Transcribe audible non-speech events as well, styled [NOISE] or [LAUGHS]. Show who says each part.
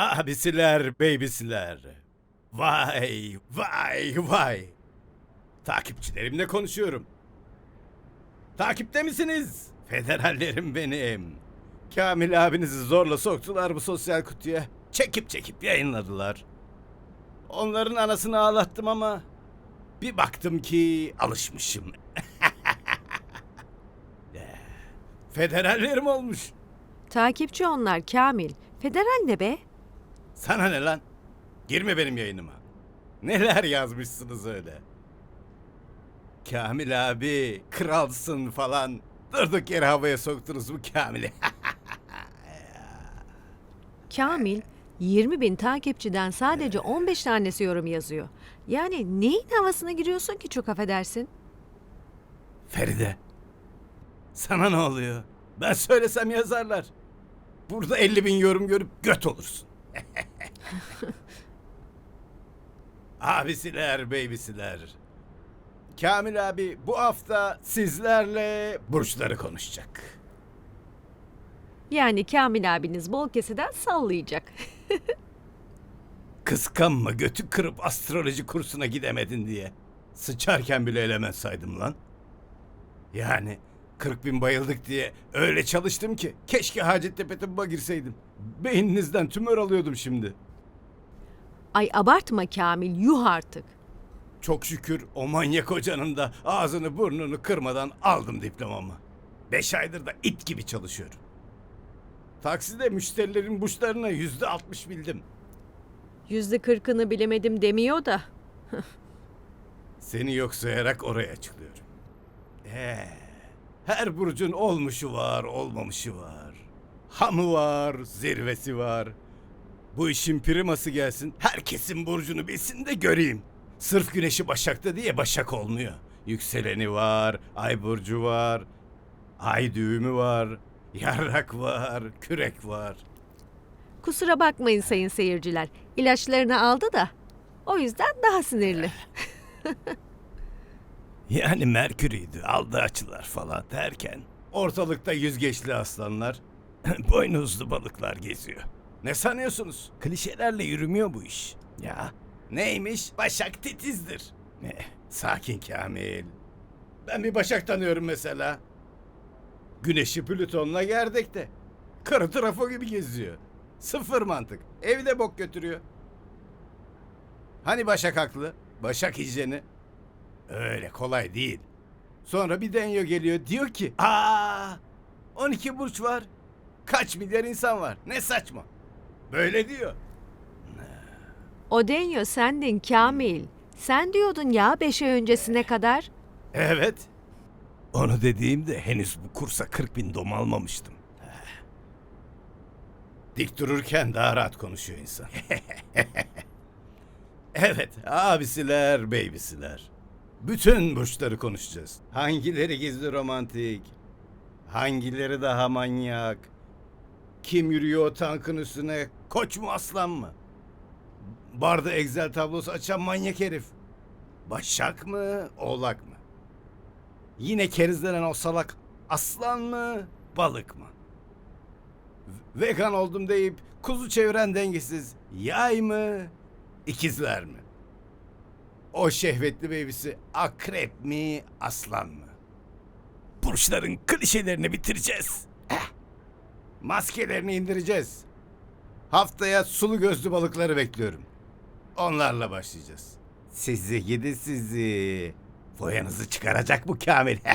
Speaker 1: Abisiler, babysiler. Vay, vay, vay. Takipçilerimle konuşuyorum. Takipte misiniz? Federallerim benim. Kamil abinizi zorla soktular bu sosyal kutuya. Çekip çekip yayınladılar. Onların anasını ağlattım ama bir baktım ki alışmışım. [LAUGHS] Federallerim olmuş.
Speaker 2: Takipçi onlar Kamil. Federal ne be?
Speaker 1: Sana ne lan? Girme benim yayınıma. Neler yazmışsınız öyle? Kamil abi, kralsın falan. Durduk yere havaya soktunuz bu Kamil'i. [LAUGHS]
Speaker 2: Kamil 20 bin takipçiden sadece 15 tanesi yorum yazıyor. Yani neyin havasına giriyorsun ki çok affedersin?
Speaker 1: Feride, sana ne oluyor? Ben söylesem yazarlar. Burada 50 bin yorum görüp göt olursun. [LAUGHS] Abisiler, babysiler. Kamil abi bu hafta sizlerle burçları konuşacak.
Speaker 2: Yani Kamil abiniz bol keseden sallayacak. [LAUGHS]
Speaker 1: Kıskanma götü kırıp astroloji kursuna gidemedin diye. Sıçarken bile element saydım lan. Yani 40 bin bayıldık diye öyle çalıştım ki keşke Hacettepe tıbba girseydim. Beyninizden tümör alıyordum şimdi.
Speaker 2: Ay abartma Kamil yuh artık.
Speaker 1: Çok şükür o manyak hocanın da ağzını burnunu kırmadan aldım diplomamı. Beş aydır da it gibi çalışıyorum. Takside müşterilerin burçlarına yüzde altmış bildim.
Speaker 2: Yüzde kırkını bilemedim demiyor da.
Speaker 1: Seni yok sayarak oraya açıklıyorum. Ee, her burcun olmuşu var, olmamışı var. Hamı var, zirvesi var. Bu işin priması gelsin, herkesin burcunu bilsin de göreyim. Sırf güneşi Başak'ta diye Başak olmuyor. Yükseleni var, ay burcu var, ay düğümü var, yarrak var, kürek var.
Speaker 2: Kusura bakmayın sayın seyirciler. İlaçlarını aldı da. O yüzden daha sinirli. [LAUGHS]
Speaker 1: Yani Merkür'üydü, aldı açılar falan derken ortalıkta yüzgeçli aslanlar, [LAUGHS] boynuzlu balıklar geziyor. Ne sanıyorsunuz? Klişelerle yürümüyor bu iş. Ya neymiş? Başak titizdir. Ne? Sakin Kamil. Ben bir Başak tanıyorum mesela. Güneşi Plüton'la gerdekte. Karı trafo gibi geziyor. Sıfır mantık. Evde bok götürüyor. Hani Başak haklı? Başak hijyeni. Öyle kolay değil. Sonra bir denyo geliyor diyor ki aa 12 burç var. Kaç milyar insan var. Ne saçma. Böyle diyor.
Speaker 2: O deniyor sendin Kamil. Sen diyordun ya beş ay öncesine kadar.
Speaker 1: Evet. Onu dediğimde henüz bu kursa 40 bin dom almamıştım. Dik dururken daha rahat konuşuyor insan. [LAUGHS] evet, abisiler, babysiler. Bütün burçları konuşacağız. Hangileri gizli romantik? Hangileri daha manyak? Kim yürüyor o tankın üstüne? Koç mu aslan mı? Barda Excel tablosu açan manyak herif. Başak mı, oğlak mı? Yine kerizlenen o salak aslan mı, balık mı? Vegan oldum deyip kuzu çeviren dengesiz yay mı, ikizler mi? O şehvetli bebisi akrep mi, aslan mı? Burçların klişelerini bitireceğiz. Maskelerini indireceğiz. Haftaya sulu gözlü balıkları bekliyorum. Onlarla başlayacağız. Sizi gidi sizi. Boyanızı çıkaracak bu Kamil. [LAUGHS]